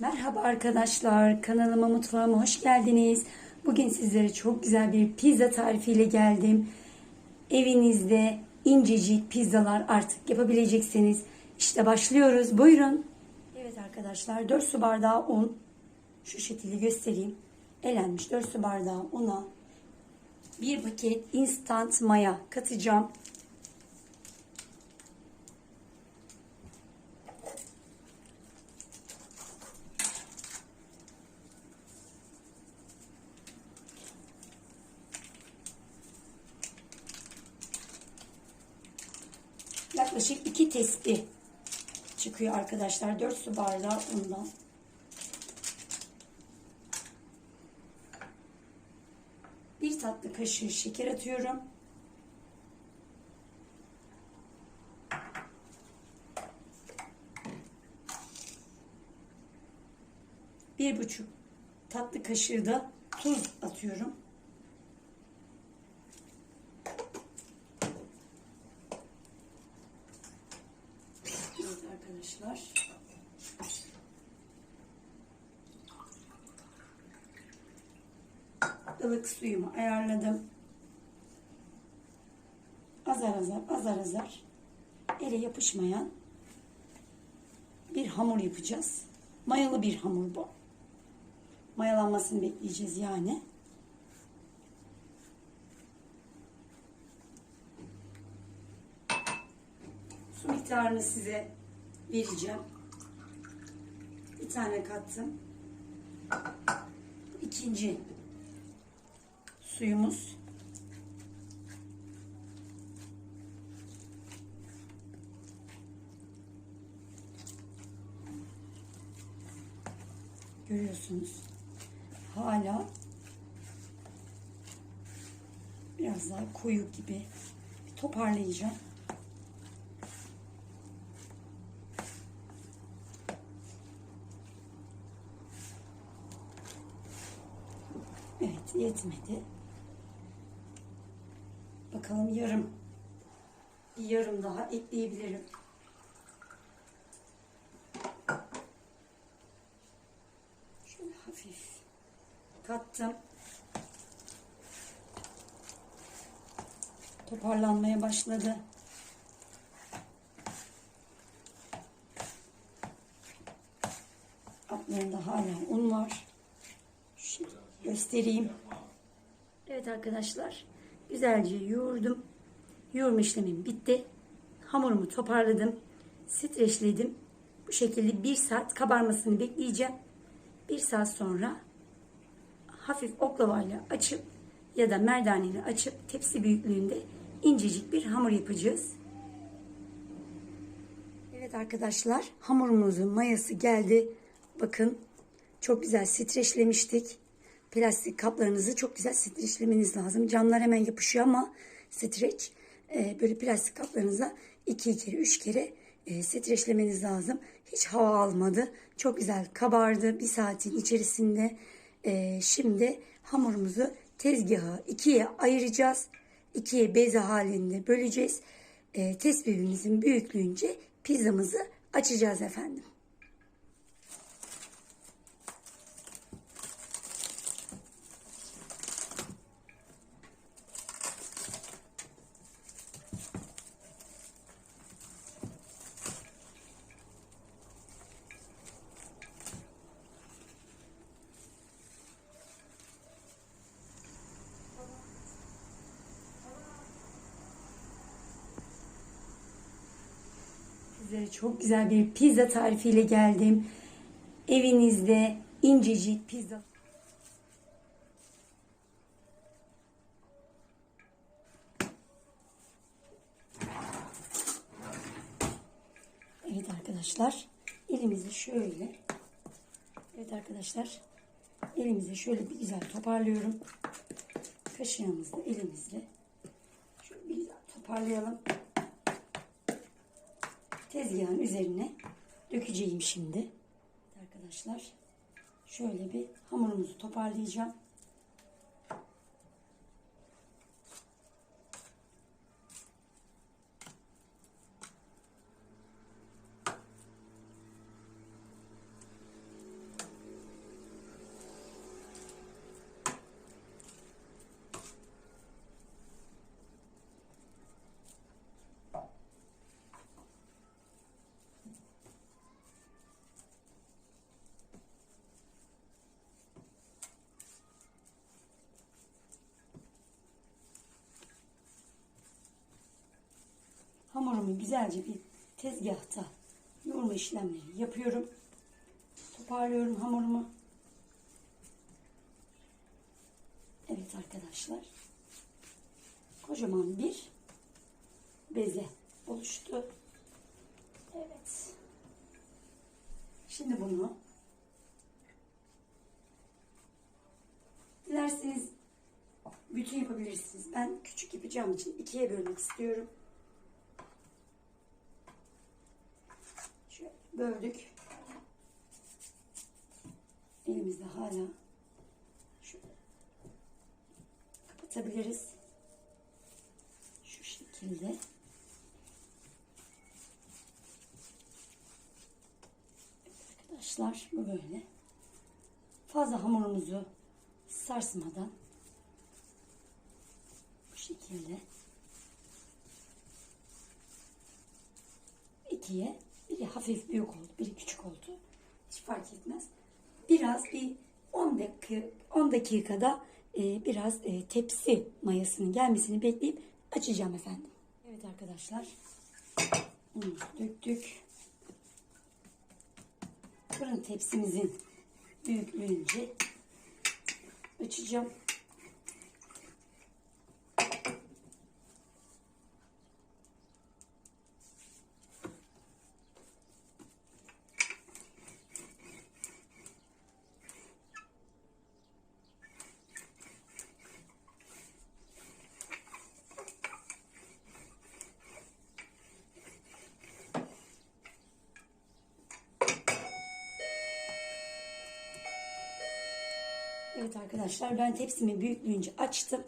Merhaba arkadaşlar, kanalıma mutfağıma hoş geldiniz. Bugün sizlere çok güzel bir pizza tarifiyle geldim. Evinizde incecik pizzalar artık yapabileceksiniz. İşte başlıyoruz, buyurun. Evet arkadaşlar, 4 su bardağı un. Şu şekilde göstereyim. Elenmiş 4 su bardağı una. Bir paket instant maya katacağım. Yaklaşık 2 tespih çıkıyor arkadaşlar. 4 su bardağı undan. Bir tatlı kaşığı şeker atıyorum. Bir buçuk tatlı kaşığı da tuz atıyorum. Evet arkadaşlar. ılık suyumu ayarladım. Azar azar azar azar ele yapışmayan bir hamur yapacağız. Mayalı bir hamur bu. Mayalanmasını bekleyeceğiz yani. Su miktarını size vereceğim. Bir tane kattım. İkinci suyumuz. Görüyorsunuz. Hala biraz daha koyu gibi toparlayacağım. Evet yetmedi. Bakalım yarım bir yarım daha ekleyebilirim. Şöyle hafif kattım. Toparlanmaya başladı. Altlarında hala un var. Şimdi göstereyim. Evet arkadaşlar. Güzelce yoğurdum. Yoğurma işlemim bitti. Hamurumu toparladım. Streçledim. Bu şekilde bir saat kabarmasını bekleyeceğim. Bir saat sonra hafif oklavayla açıp ya da merdaneyle açıp tepsi büyüklüğünde incecik bir hamur yapacağız. Evet arkadaşlar hamurumuzun mayası geldi. Bakın çok güzel streçlemiştik. Plastik kaplarınızı çok güzel streçlemeniz lazım. Camlar hemen yapışıyor ama streç e, böyle plastik kaplarınıza iki kere üç kere e, streçlemeniz lazım. Hiç hava almadı. Çok güzel kabardı bir saatin içerisinde. E, şimdi hamurumuzu tezgaha ikiye ayıracağız. İkiye beze halinde böleceğiz. E, tespihimizin büyüklüğünce pizzamızı açacağız efendim. Sizlere çok güzel bir pizza tarifiyle geldim. Evinizde incecik pizza. Evet arkadaşlar. Elimizi şöyle. Evet arkadaşlar. Elimizi şöyle bir güzel toparlıyorum. Kaşığımızla elimizle. Şöyle bir güzel toparlayalım tezgahın üzerine dökeceğim şimdi. Arkadaşlar şöyle bir hamurumuzu toparlayacağım. Hamurumu güzelce bir tezgahta yoğurma işlemleri yapıyorum. Toparlıyorum hamurumu. Evet arkadaşlar. Kocaman bir beze oluştu. Evet. Şimdi bunu dilerseniz bütün yapabilirsiniz. Ben küçük yapacağım için ikiye bölmek istiyorum. Şöyle böldük. Elimizde hala kapatabiliriz. Şu şekilde. Arkadaşlar bu böyle. Fazla hamurumuzu sarsmadan bu şekilde ikiye biri hafif büyük oldu, biri küçük oldu. Hiç fark etmez. Biraz bir 10 dakika 10 dakikada e, biraz e, tepsi mayasının gelmesini bekleyip açacağım efendim. Evet arkadaşlar. Unumuzu döktük. Fırın tepsimizin büyüklüğünce açacağım. Evet arkadaşlar ben tepsimi büyüklüğünce açtım.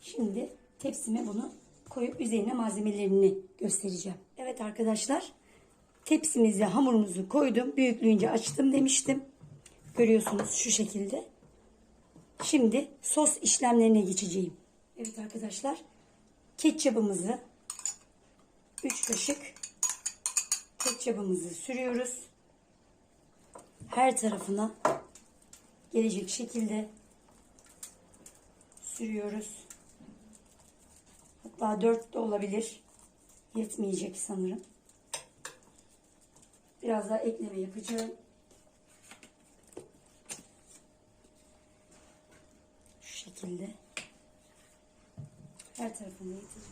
Şimdi tepsime bunu koyup üzerine malzemelerini göstereceğim. Evet arkadaşlar tepsimize hamurumuzu koydum. Büyüklüğünce açtım demiştim. Görüyorsunuz şu şekilde. Şimdi sos işlemlerine geçeceğim. Evet arkadaşlar ketçabımızı 3 kaşık ketçabımızı sürüyoruz. Her tarafına gelecek şekilde sürüyoruz. Hatta 4 de olabilir. Yetmeyecek sanırım. Biraz daha ekleme yapacağım. Şu şekilde. Her tarafına yetecek.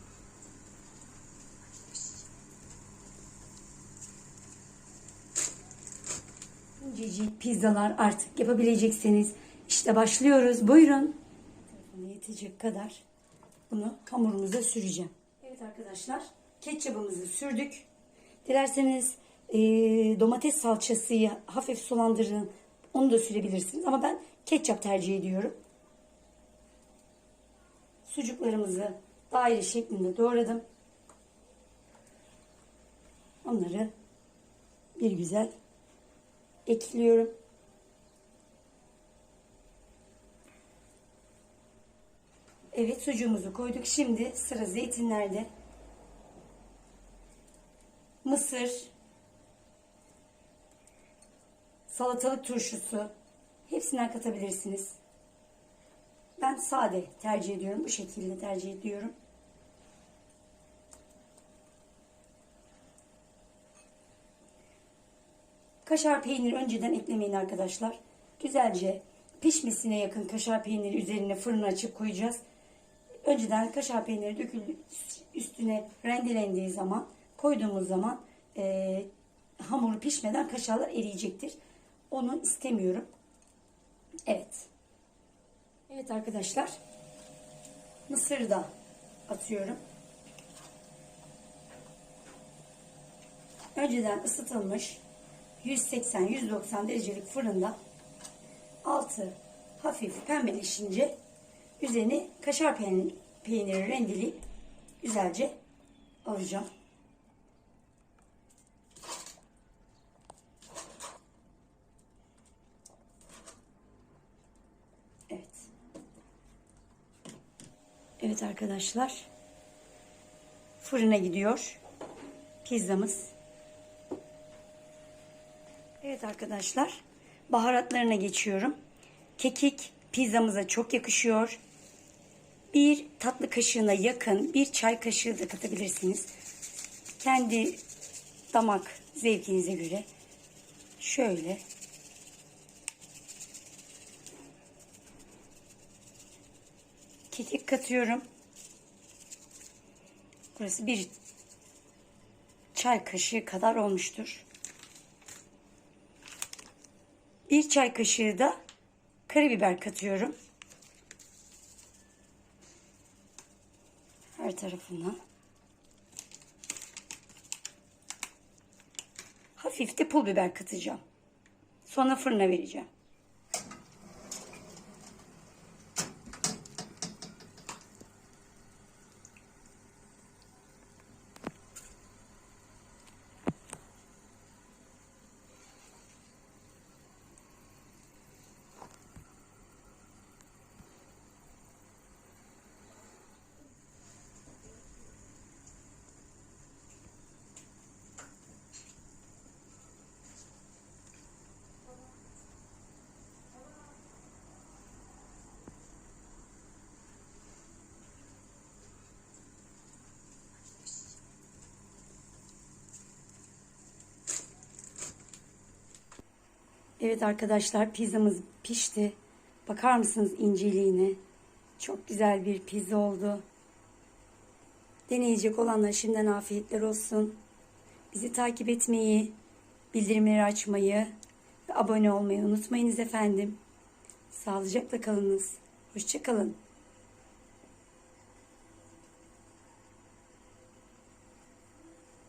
İncecik pizzalar artık yapabilecekseniz işte başlıyoruz. Buyurun. Telefona yetecek kadar bunu hamurumuza süreceğim. Evet arkadaşlar ketçabımızı sürdük. Dilerseniz e, domates salçası hafif sulandırın. Onu da sürebilirsiniz ama ben ketçap tercih ediyorum. Sucuklarımızı daire şeklinde doğradım. Onları bir güzel ekliyorum. Evet sucuğumuzu koyduk. Şimdi sıra zeytinlerde. Mısır, salatalık turşusu hepsinden katabilirsiniz. Ben sade tercih ediyorum. Bu şekilde tercih ediyorum. Kaşar peyniri önceden eklemeyin arkadaşlar. Güzelce pişmesine yakın kaşar peyniri üzerine fırını açıp koyacağız. Önceden kaşar peyniri döküldü üstüne rendelendiği zaman koyduğumuz zaman e, hamuru pişmeden kaşarlar eriyecektir. Onu istemiyorum. Evet. Evet arkadaşlar. Mısır da atıyorum. Önceden ısıtılmış 180-190 derecelik fırında altı hafif pembeleşince üzerine kaşar peyniri rendeleyip güzelce alacağım. Evet. Evet arkadaşlar. Fırına gidiyor. Pizzamız. Evet arkadaşlar. Baharatlarına geçiyorum. Kekik pizzamıza çok yakışıyor. Bir tatlı kaşığına yakın bir çay kaşığı da katabilirsiniz. kendi damak zevkinize göre şöyle kekik katıyorum. Burası bir çay kaşığı kadar olmuştur. Bir çay kaşığı da karabiber katıyorum. Tarafına. Hafif de pul biber katacağım. Sonra fırına vereceğim. Evet arkadaşlar pizzamız pişti. Bakar mısınız inceliğine? Çok güzel bir pizza oldu. Deneyecek olanlar şimdiden afiyetler olsun. Bizi takip etmeyi, bildirimleri açmayı ve abone olmayı unutmayınız efendim. Sağlıcakla kalınız. Hoşçakalın.